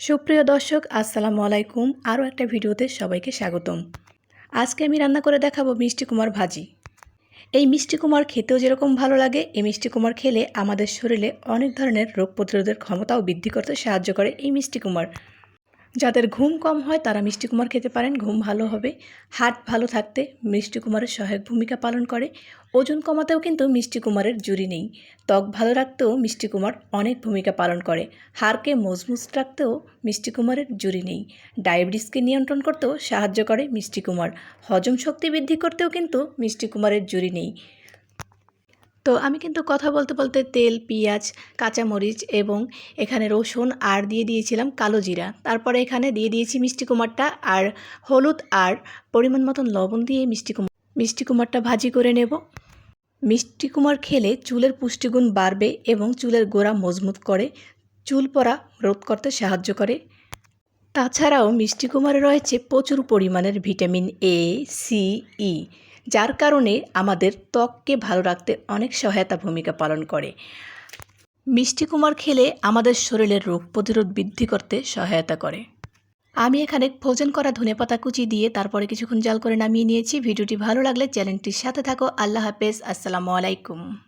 সুপ্রিয় দর্শক, আসসালামু আলাইকুম। আরও একটা ভিডিওতে সবাইকে স্বাগতম। আজকে আমি রান্না করে দেখাবো মিষ্টি কুমার ভাজি। এই মিষ্টি কুমার খেতেও যেরকম ভালো লাগে, এই মিষ্টি কুমার খেলে আমাদের শরীরে অনেক ধরনের রোগ প্রতিরোধের ক্ষমতাও বৃদ্ধি করতে সাহায্য করে এই মিষ্টি কুমার। যাদের ঘুম কম হয় তারা মিষ্টি কুমার খেতে পারেন, ঘুম ভালো হবে। হার্ট ভালো থাকতে মিষ্টি কুমারের সহায়ক ভূমিকা পালন করে। ওজন কমাতেও কিন্তু মিষ্টি কুমারের জুরি নেই। ত্বক ভালো রাখতেও মিষ্টি কুমার অনেক ভূমিকা পালন করে। হাড়কে মজবুত রাখতেও মিষ্টি কুমারের জুরি নেই। ডায়াবেটিসকে নিয়ন্ত্রণ করতেও সাহায্য করে মিষ্টি কুমার। হজম শক্তি বৃদ্ধি করতেও কিন্তু মিষ্টি কুমারের জুরি নেই। তো আমি কিন্তু কথা বলতে বলতে তেল, পেঁয়াজ, কাঁচামরিচ এবং এখানে রসুন আর দিয়ে দিয়েছিলাম কালো জিরা। তারপরে এখানে দিয়ে দিয়েছি মিষ্টি কুমারটা আর হলুদ আর পরিমাণ মতন লবণ দিয়ে মিষ্টি কুমার মিষ্টি কুমারটা ভাজি করে নেব। মিষ্টি কুমার খেলে চুলের পুষ্টিগুণ বাড়বে এবং চুলের গোড়া মজবুত করে, চুল পড়া রোধ করতে সাহায্য করে। তাছাড়াও মিষ্টি কুমারে রয়েছে প্রচুর পরিমাণের ভিটামিন এ সি ই যার কারণে আমাদের ত্বককে ভালো রাখতে অনেক সহায়তা ভূমিকা পালন করে। মিষ্টি কুমার খেলে আমাদের শরীরের রোগ প্রতিরোধ বৃদ্ধি করতে সহায়তা করে। আমি এখানে ভোজন করা ধনেপাতা কুচি দিয়ে তারপরে কিছুক্ষণ জাল করে নামিয়ে নিয়েছি। ভিডিওটি ভালো লাগলে চ্যানেলটির সাথে থাকো। আল্লাহ হাফেজ। আসসালামু আলাইকুম।